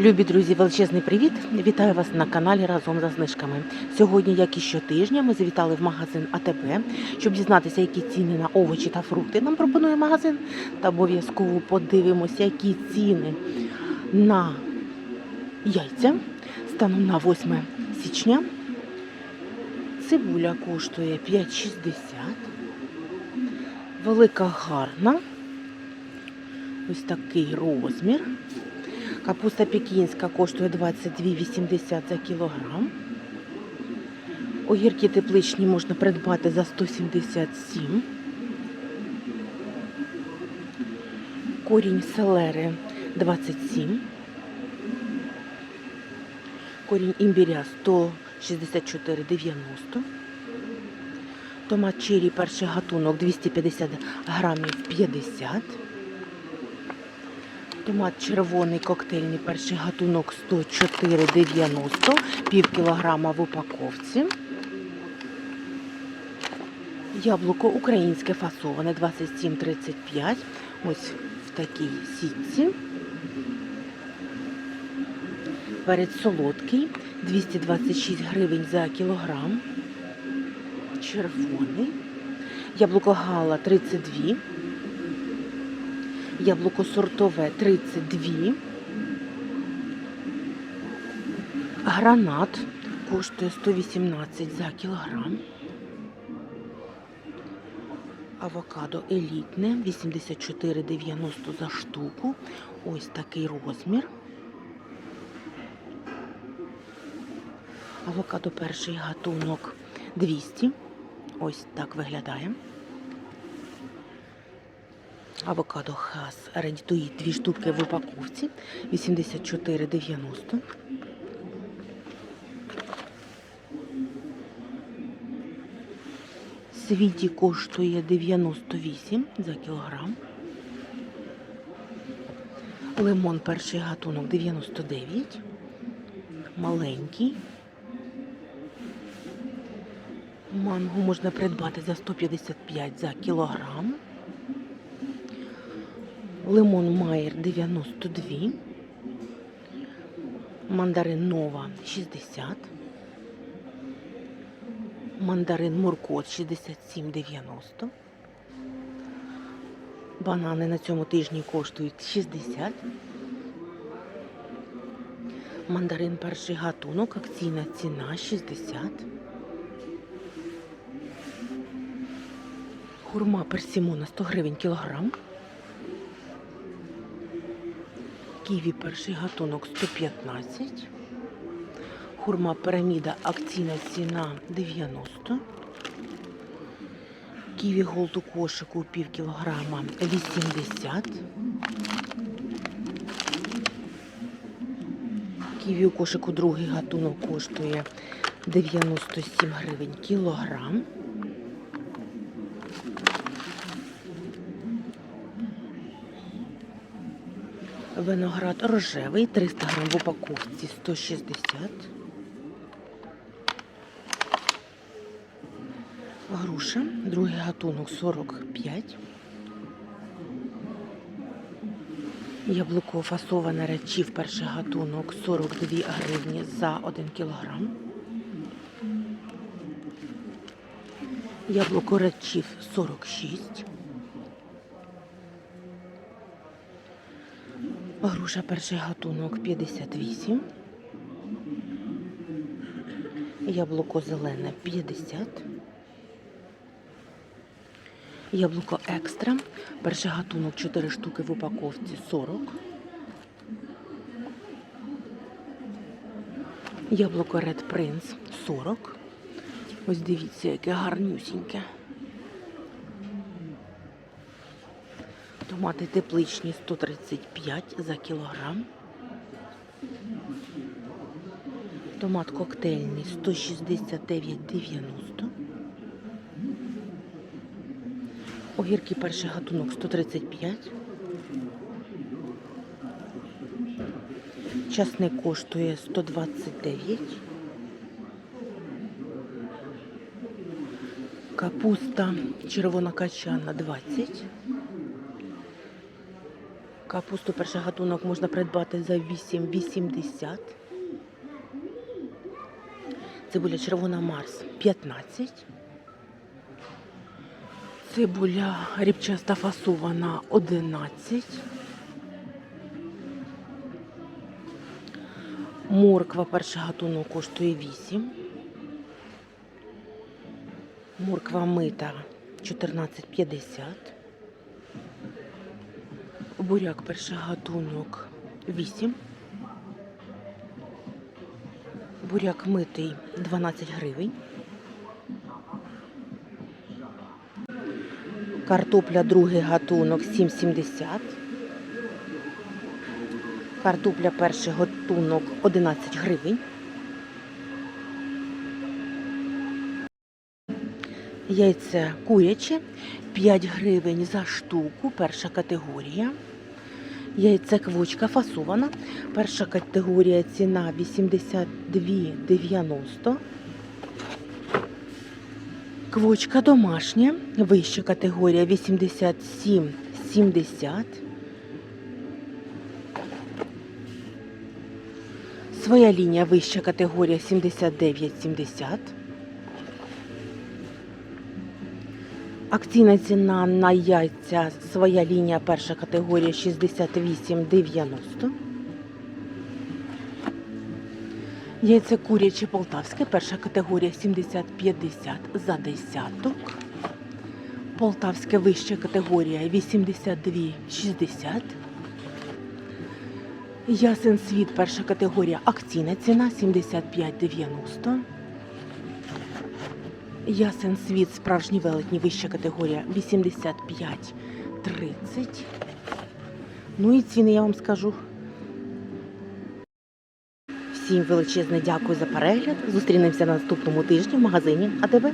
Любі друзі, величезний привіт! Вітаю вас на каналі разом за знижками. Сьогодні, як і щотижня, ми завітали в магазин АТБ, щоб дізнатися, які ціни на овочі та фрукти нам пропонує магазин. Та обов'язково подивимося, які ціни на яйця станом на 8 січня. Цибуля коштує 5,60. Велика гарна. Ось такий розмір. Капуста пекінська коштує 22,80 за кілограм. Огірки тепличні можна придбати за 177. Корінь селери 27. Корінь імбіря 164,90. Томат чирі перший гатунок 250 грамів 50. Томат червоний коктейльний перший гатунок 104,90, пів кілограма в упаковці. Яблуко українське фасоване 27,35. Ось в такій сітці. Перець солодкий 226 гривень за кілограм. Червоний. Яблуко гала 32. Яблуко сортове 32. Гранат коштує 118 за кілограм. Авокадо елітне 84,90 за штуку. Ось такий розмір. Авокадо перший гатунок 200. Ось так виглядає. Авокадо хас редітуїт дві штуки в упаковці 84,90. Світі коштує 98 за кілограм. Лимон перший гатунок 99. Маленький. Манго можна придбати за 155 за кілограм. Лимон Майер 92. Мандарин Нова 60. Мандарин Муркот 67,90. Банани на цьому тижні коштують 60. Мандарин перший гатунок, акційна ціна 60. Хурма персимона 100 гривень кілограм. Ківі перший гатунок 115. Хурма піраміда акційна ціна 90. Ківі голд у кошику пів кілограма 80. Ківі у кошику другий гатунок коштує 97 гривень кілограм. Виноград рожевий, 300 грам в упаковці 160. Груша, другий гатунок 45. Яблуко фасоване речів, перший гатунок 42 гривні за 1 кілограм. Яблуко речів 46. Груша перший гатунок 58. Яблуко зелене 50. Яблуко екстра. Перший гатунок 4 штуки в упаковці 40. Яблуко Red Prince 40. Ось дивіться, яке гарнюсіньке. Томати тепличні 135 за кілограм. Томат коктейльний 169,90. Огірки перший гатунок 135. Часник коштує 129. Капуста червонокачана 20. Капусту перший гатунок можна придбати за 8,80. Цибуля червона Марс 15. Цибуля рібчаста фасована 11. Морква перший гатунок коштує 8. Морква мита 14,50. Буряк перший гатунок 8. Буряк митий 12 гривень. Картопля другий гатунок 7,70. Картопля перший гатунок 11 гривень. Яйце куряче 5 гривень за штуку, перша категорія. Яйце квочка фасована. Перша категорія ціна 82,90. Квочка домашня, вища категорія 87,70. Своя лінія вища категорія 79,70. Акційна ціна на яйця своя лінія перша категорія 68,90. Яйце куряче полтавське, перша категорія 70-50 за десяток. Полтавське вища категорія 82,60. Ясен світ, перша категорія акційна ціна 75,90. Ясен світ, справжній велетні, вища категорія 85,30. Ну і ціни я вам скажу. Всім величезне дякую за перегляд. Зустрінемося на наступному тижні в магазині АТБ.